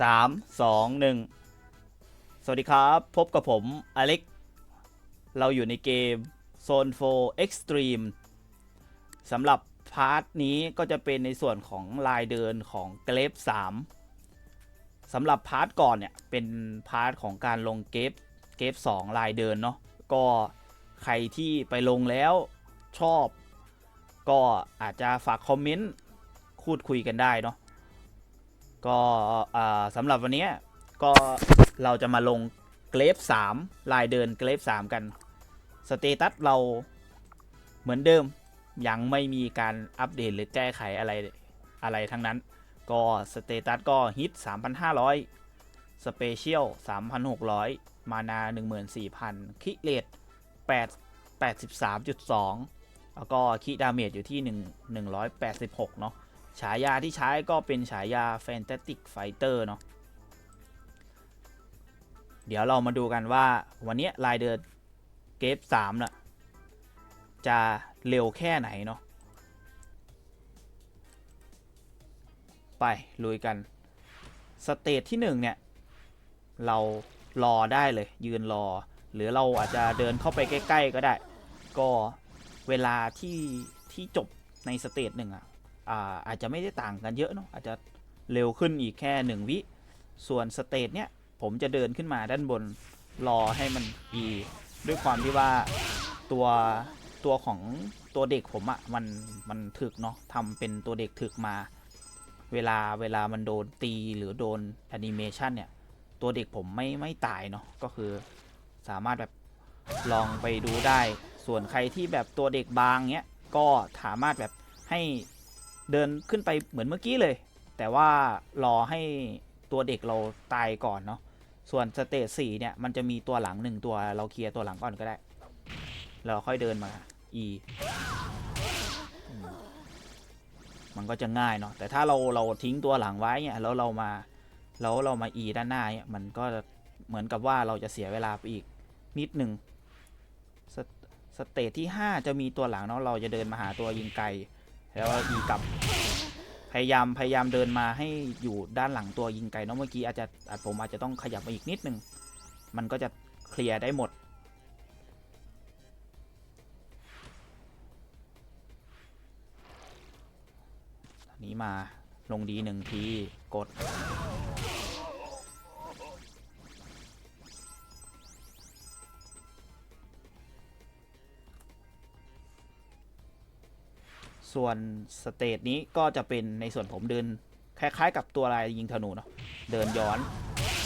สามสองหนึ่งสวัสดีครับ พบกับผมอเล็ก เราอยู่ในเกม Zone 4 Extreme สำหรับพาร์ทนี้ก็จะเป็นในส่วนของลายเดินของเกรฟ3สำหรับพาร์ทก่อนเนี่ย เป็นพาร์ทของการลงเกรฟเกรฟ2ลายเดินเนาะก็ใครที่ไปลงแล้วชอบ ก็อาจจะฝากคอมเมนต์พูดคุยกันได้เนาะ ก็สำหรับวันนี้ก็เราจะมาลงเกรฟ3ลายเดินเกรฟ3กันสเตตัสเราเหมือนเดิมยังไม่มีการอัปเดตหรือแก้ไขอะไรอะไรทั้งนั้น ก็สเตตัสก็ฮิต 3,500 สเปเชียล 3,600 มานา 14,000 คิเลต8 83.2 แล้วก็คิดาเมจอยู่ที่ 1 186 เนาะ ฉายาที่ใช้ก็เป็นฉายา Fantastic Fighter เนาะเดี๋ยวเรามาดูกันว่าวันนี้ลายเดินเกฟ3น่ะจะเร็วแค่ไหนเนาะไป ลุยกัน สเตจที่1เนี่ย เรารอได้เลย ยืนรอ หรือเราอาจจะเดินเข้าไปใกล้ ๆ ก็ได้ ก็เวลาที่ที่จบในสเตจหนึ่งอะ อาอาจจะไม่ได้ต่างกันเยอะเนาะอาจจะเร็วขึ้นอีกแค่หนึ่งวิ ส่วนสเตจเนี้ยผมจะเดินขึ้นมาด้านบนรอให้มันอีด้วยความที่ว่าตัวตัวของตัวเด็กผมอะมันมันถึกเนาะทำเป็นตัวเด็กถึกมา เวลาเวลามันโดนตีหรือโดนแอนิเมชันเนี่ยตัวเด็กผมไม่ไม่ตายเนาะก็คือสามารถแบบลองไปดูได้ ส่วนใครที่แบบตัวเด็กบางเนี้ยก็สามารถแบบให้ เดินขึ้นไปเหมือนเมื่อกี้เลย แต่ว่ารอให้ตัวเด็กเราตายก่อนเนาะส่วนสเตจสี่เนี่ยมันจะมีตัวหลังหนึ่งตัวเราเคลียร์ตัวหลังก่อนก็ได้ เราค่อยเดินมา E อืมมันก็จะง่ายเนาะแต่ถ้าเราเราทิ้งตัวหลังไว้เนี่ยแล้วเรามาแล้วเรามา E ด้านหน้าเนี่ยมันก็เหมือนกับว่าเราจะเสียเวลาไปอีกนิดหนึ่งสเตสเตจที่ 5 จะมีตัวหลังเนาะเราจะเดินมาหาตัวยิงไกล แล้วอีกลับ พยายามพยายามเดินมาให้อยู่ด้านหลังตัวยิงไกลเนาะเมื่อกี้อาจจะอาจผมอาจจะต้องขยับมาอีกนิดนึง มันก็จะเคลียร์ได้หมดนนี้มาลงดีหนึ่งที กด ส่วนสเตจนี้ก็จะเป็นในส่วนผมเดินคล้ายๆ กับตัวลายยิงธนูเนาะเดินย้อน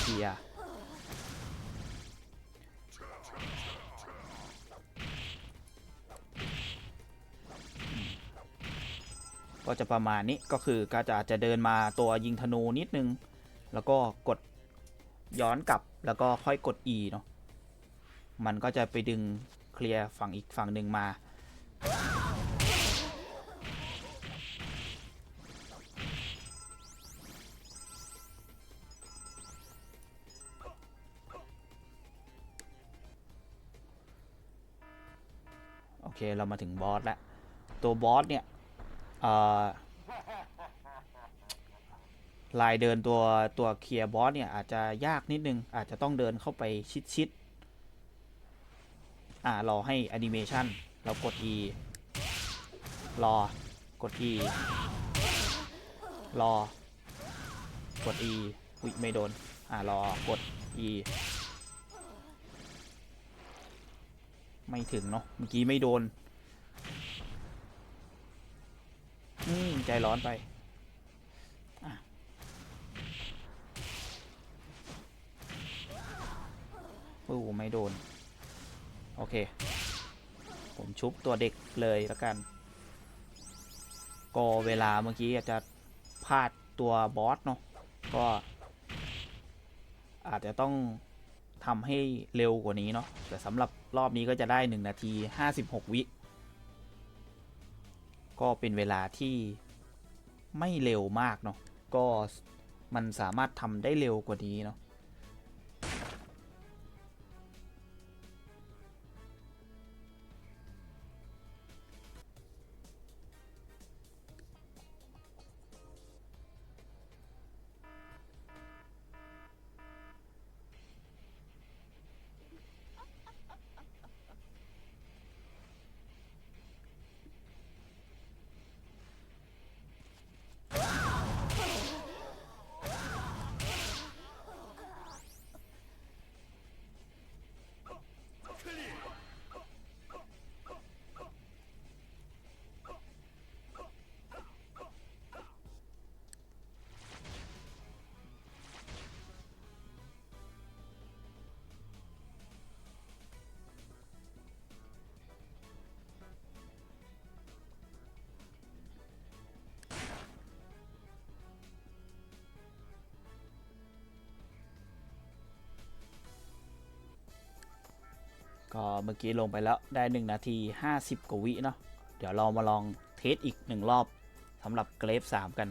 เคลียร์ก็จะประมาณนี้ก็คือก็จะจะเดินมาตัวยิงธนูนิดนึง แล้วก็กดย้อนกลับแล้วก็ค่อยกด E เนาะมันก็จะไปดึงเคลียร์ฝั่งอีกฝั่งหนึ่งมา เคเรามาถึงบอสแล้ว ตัวบอสเนี่ยลายเดินตัวตัวเคลียร์บอสเนี่ยอาจจะยากนิดนึง อาจจะต้องเดินเข้าไปชิดๆอ่ารอให้แอนิเมชันเรากด E รอกด E รอกด E อุ๊ยไม่โดน อ่ารอกด E ไม่ถึงเนาะเมื่อกี้ไม่โดนอืมใจร้อนไปอะโอ้ไม่โดน โอเค ผมชุบตัวเด็กเลยแล้วกัน ก็เวลาเมื่อกี้อาจจะพลาดตัวบอสเนาะก็ อาจจะต้อง ทำให้เร็วกว่านี้เนาะแต่สำหรับรอบนี้ก็จะได้ 1 นาที 56 วิ ก็เป็นเวลาที่ไม่เร็วมากเนาะก็มันสามารถทำได้เร็วกว่านี้เนาะ ก็เมื่อกี้ลงไปแล้วได้ 1 นาที 50 กว่าวิเนาะเดี๋ยวเรามาลองเทสอีก 1 รอบสำหรับเกรฟ 3 กัน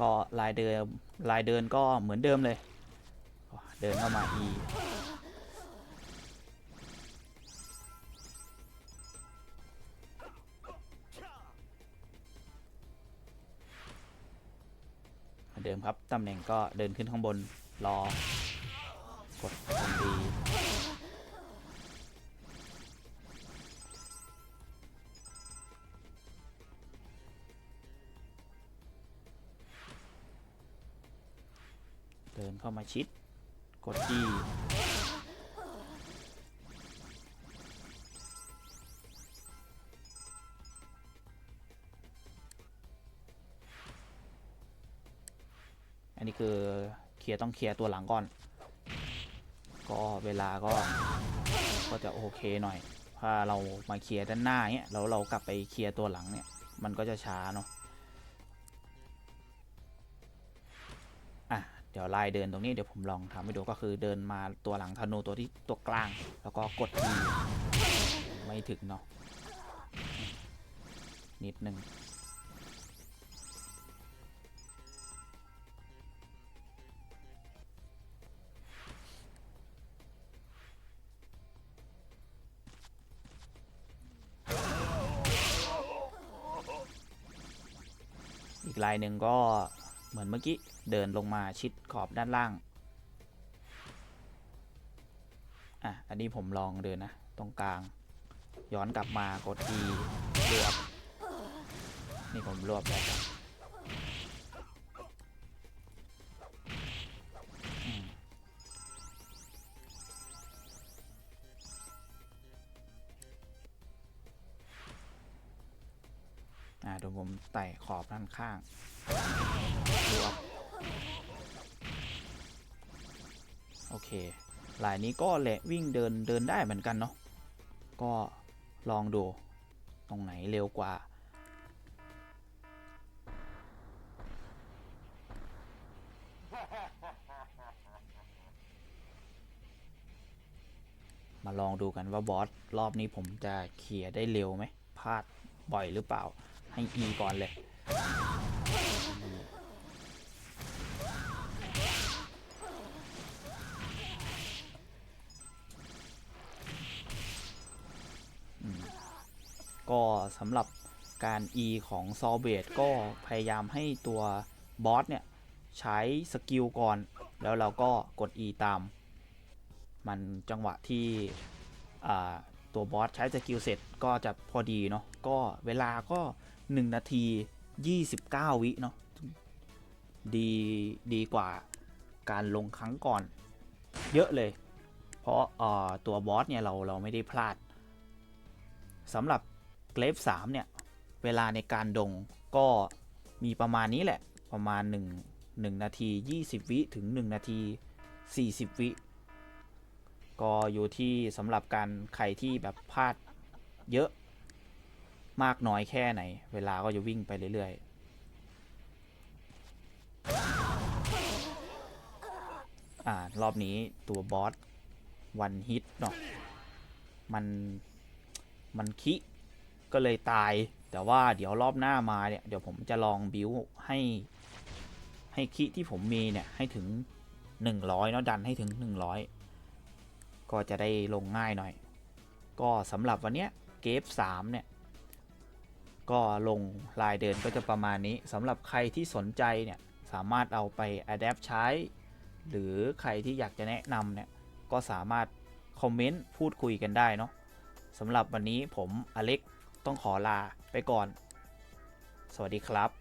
ก็ลายเดิมลายเดินก็เหมือนเดิมเลย เดินเข้ามา E เหมือนเดิมครับ ตำแหน่งก็เดินขึ้นข้างบนรอ กดทันทีเดินเข้ามาชิด กด E อันนี้คือเคลียร์ต้องเคลียร์ตัวหลังก่อน ก็เวลาก็ก็จะโอเคหน่อยถ้าเรามาเคลียร์ด้านหน้าเนี้ยแล้วเรากลับไปเคลียร์ตัวหลังเนี่ย มันก็จะช้าเนาะอะเดี๋ยวไล่เดินตรงนี้เดี๋ยวผมลองทำให้ดูก็คือเดินมาตัวหลังธนูตัวที่ตัวกลาง แล้วก็กด E ไม่ถึงเนาะนิดนึง ลายหนึ่งก็เหมือนเมื่อกี้ เดินลงมาชิดขอบด้านล่าง อะ อันนี้ผมลองเดินนะ ตรงกลาง ย้อนกลับมากด E รวบนี่ผมรวบแล้ว ไต่ขอบด้านข้างรวบโอเคลายนี้ก็แหละวิ่งเดินเดินได้เหมือนกันเนาะก็ลองดูตรงไหนเร็วกว่า มาลองดูกันว่าบอสรอบนี้ผมจะเคลียร์ได้เร็วไหมพลาดบ่อยหรือเปล่า ให้ E ก่อนเลย ก็สำหรับการ E ของซอเบตก็พยายามให้ตัวบอสเนี่ย ใช้สกิลก่อน แล้วเราก็กด E ตาม มันจังหวะที่ตัวบอสใช้สกิลเสร็จก็จะพอดีเนาะก็เวลาก็ 1 นาที 29 วิเนาะดีดีกว่าการลงครั้งก่อน เยอะเลย เพราะเอ่อตัวบอสเนี่ยเราเราไม่ได้พลาดสำหรับเกรฟ3เนี่ย เวลาในการดงก็มีประมาณนี้แหละ ประมาณ 1 1 นาที 20 วิถึง 1 นาที 40 วิ ก็อยู่ที่สำหรับการใครที่แบบพลาดเยอะ มากน้อยแค่ไหน เวลาก็จะวิ่งไปเรื่อยๆ อ่ารอบนี้ตัวบอสวันฮิตเนาะมัน มันคิก็เลยตาย แต่ว่าเดี๋ยวรอบหน้ามาเนี่ย เดี๋ยวผมจะลองบิวให้ ให้คิที่ผมมีเนี่ย ให้ถึง 100เนาะดันให้ถึง 100 ก็จะได้ลงง่ายหน่อย ก็สำหรับวันเนี้ยเกฟ3เนี่ย ก็ลงลายเดินก็จะประมาณนี้สำหรับใครที่สนใจเนี่ยสามารถเอาไป adapt ใช้ หรือใครที่อยากจะแนะนำเนี่ยก็สามารถคอมเมนต์พูดคุยกันได้เนาะสำหรับวันนี้ผมอเล็กต้องขอลาไปก่อน สวัสดีครับ